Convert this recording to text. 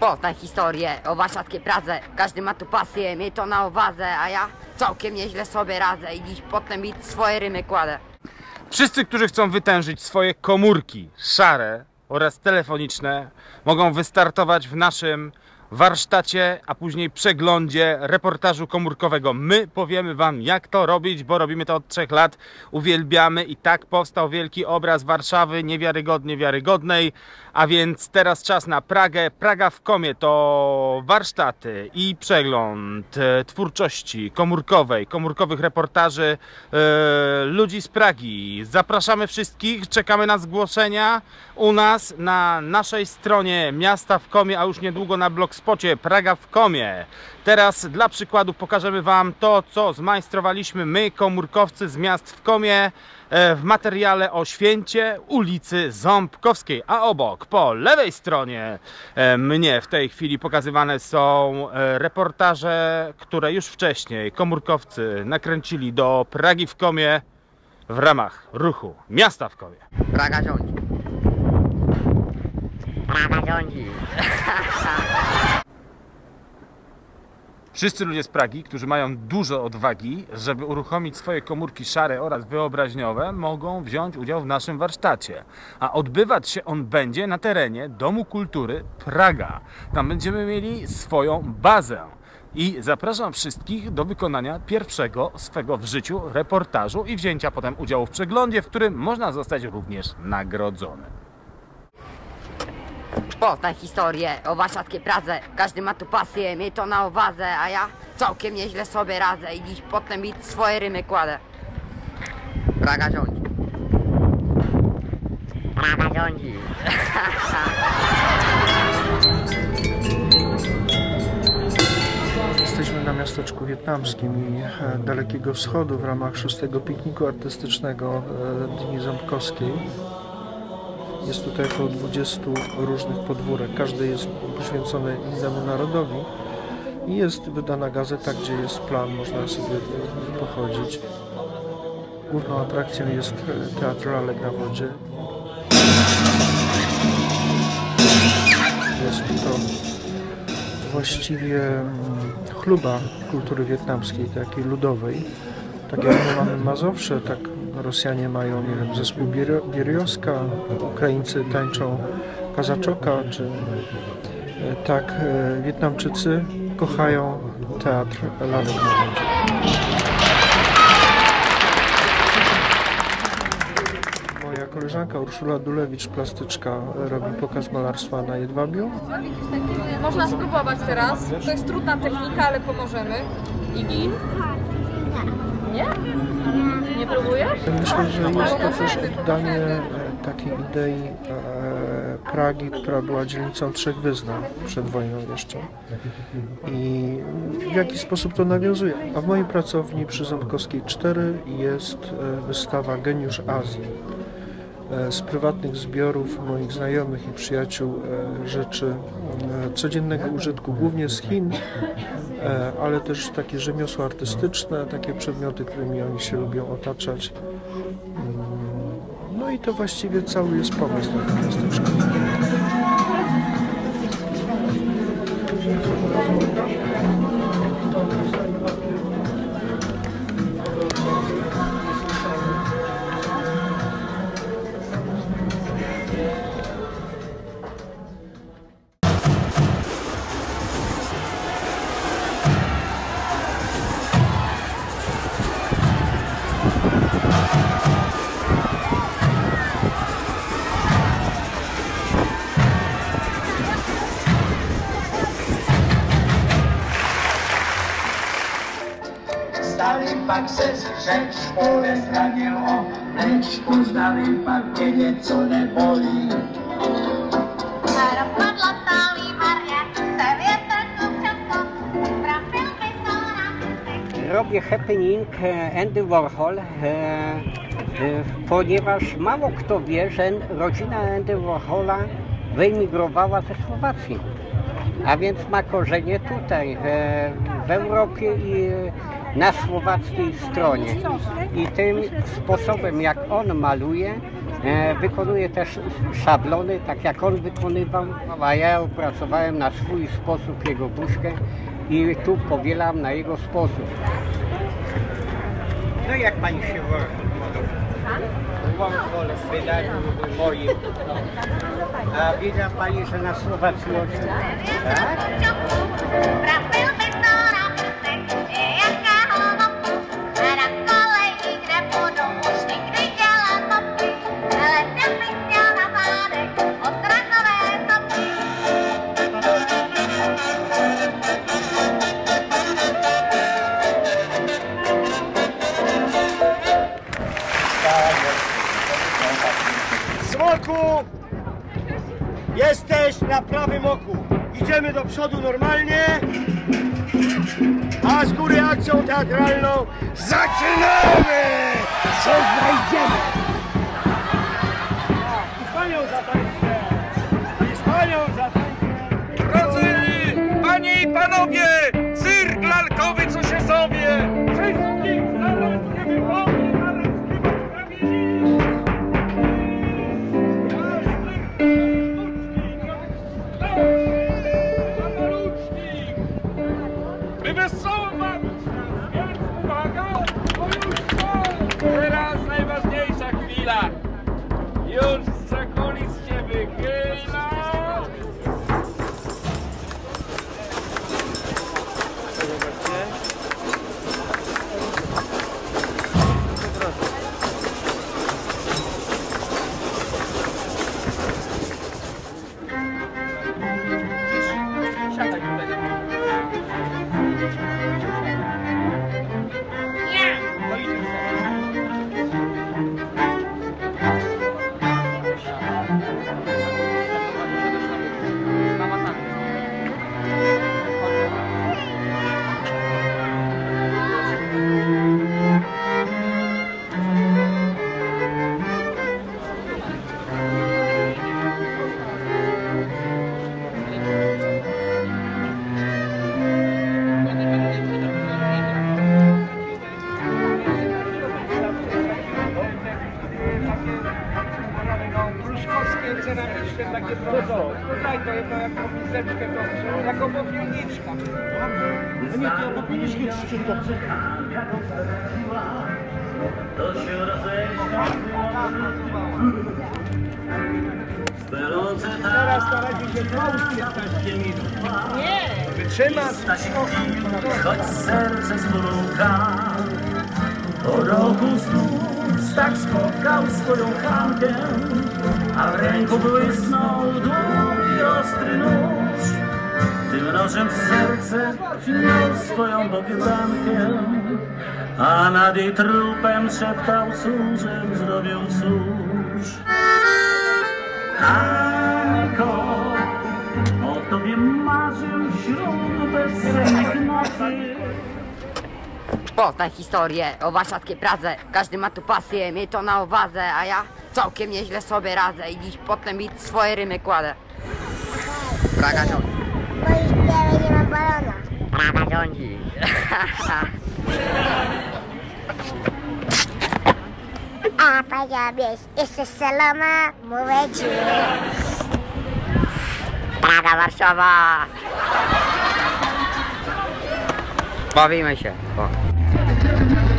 Poznaj historię o warszawskiej Pradze. Każdy ma tu pasję, miej to na uwadze, a ja całkiem nieźle sobie radzę i dziś potem mi swoje rymy kładę. Wszyscy, którzy chcą wytężyć swoje komórki szare oraz telefoniczne, mogą wystartować w naszym warsztacie, a później przeglądzie reportażu komórkowego. My powiemy Wam, jak to robić, bo robimy to od trzech lat. Uwielbiamy i tak powstał wielki obraz Warszawy, niewiarygodnie wiarygodnej. A więc teraz czas na Pragę. Praga w komie to warsztaty i przegląd e, twórczości komórkowej, komórkowych reportaży e, ludzi z Pragi. Zapraszamy wszystkich, czekamy na zgłoszenia u nas na naszej stronie Miasta w Komie, a już niedługo na blogspocie Praga w Komie. Teraz dla przykładu pokażemy Wam to, co zmajstrowaliśmy my, komórkowcy z miast w Komie e, w materiale o święcie ulicy Ząbkowskiej, a obok, po lewej stronie e, mnie w tej chwili pokazywane są e, reportaże, które już wcześniej komórkowcy nakręcili do Pragi w Komie w ramach ruchu Miasta w Komie. Praga rządzi. Praga rządzi. Wszyscy ludzie z Pragi, którzy mają dużo odwagi, żeby uruchomić swoje komórki szare oraz wyobraźniowe, mogą wziąć udział w naszym warsztacie. A odbywać się on będzie na terenie Domu Kultury Praga. Tam będziemy mieli swoją bazę. I zapraszam wszystkich do wykonania pierwszego swego w życiu reportażu i wzięcia potem udziału w przeglądzie, w którym można zostać również nagrodzony. Poznaj historię o warszawskiej Pradze. Każdy ma tu pasję, miej to na uwadze, a ja całkiem nieźle sobie radzę i dziś potem mi swoje rymy kładę. Praga rządzi. Praga rządzi. Jesteśmy na miasteczku wietnamskim i e, Dalekiego Wschodu w ramach szóstego pikniku artystycznego e, Dni Ząbkowskiej. Jest tutaj około 20 różnych podwórek. Każdy jest poświęcony innemu narodowi. I jest wydana gazeta, gdzie jest plan, można sobie pochodzić. Główną atrakcją jest e, Teatr Lalek na wodzie. Jest to właściwie mm, chluba kultury wietnamskiej, takiej ludowej. Tak jak my mamy Mazowsze, tak Rosjanie mają, nie wiem, zespół Bier- Bierioska, Ukraińcy tańczą Kazaczoka, czy e, tak e, Wietnamczycy kochają teatr wodzie. Moja koleżanka Urszula Dulewicz, plastyczka, robi pokaz malarstwa na Jedwabiu. Można spróbować teraz. To jest trudna technika, ale pomożemy. Igi? Nie? Nie próbujesz? Myślę, że jest to też oddanie e, takiej idei e, Pragi, która była dzielnicą trzech wyznań przed wojną jeszcze. I w jaki sposób to nawiązuje? A w mojej pracowni przy Ząbkowskiej 4 jest e, wystawa Geniusz Azji. E, Z prywatnych zbiorów moich znajomych i przyjaciół e, rzeczy e, codziennego użytku, głównie z Chin, ale też takie rzemiosła artystyczne, takie przedmioty, którymi oni się lubią otaczać. Mm, No i to właściwie cały jest pomysł na to miasteczko. Stary pak se střed škole zranil o mlečku, zdali pak mě něco nebolí. Rozpadla stálý mariak, se větr kučato, trafil pistona. robię happening e, Andy Warhol, e, e, ponieważ mało kto wie, że rodzina Andy Warhola wyemigrowała ze Słowacji, a więc ma korzenie tutaj, e, w Europie i na słowackiej stronie. I tym sposobem, jak on maluje, E, wykonuję też szablony, tak jak on wykonywał, a ja opracowałem na swój sposób jego buźkę i tu powielam na jego sposób. No jak pani się wolę w wydaniu moim. A wiedziała pani, że na Słowacji? Tak? Przodu normalnie. A z góry akcją teatralną zaczynamy! Co znajdziemy? I z panią zatańczę! I z panią zatańczę! Drodzy panie i panowie, Już takie prosto. Daj to jedno jako miseczkę, to jako popielniczka. No nie, to popielniczki czcić dobrze. Teraz na razie się trwało 15 minut. Nie! Wytrzymasz. Choć serce zmruka Po roku znów tak spotkał swoją Hankę A w ręku błysnął długi ostry nóż. Tym nożem w serce wciął swoją bogdankę A nad jej trupem szeptał cóżem zrobił cóż. Hanko, o tobie marzył ślub bezsennych nocy Poznaj historię o warszawskiej Pradze. Każdy ma tu pasję, miej to na uwadze, a ja całkiem nieźle sobie radzę i dziś potem bit swoje rymy kładę. Praga rządzi. Bo już nie mam balona. Praga rządzi. A powiedziałbyś, jeszcze Saloma, mówię ci. Praga, Warszawa. Bawimy się. O. Thank you.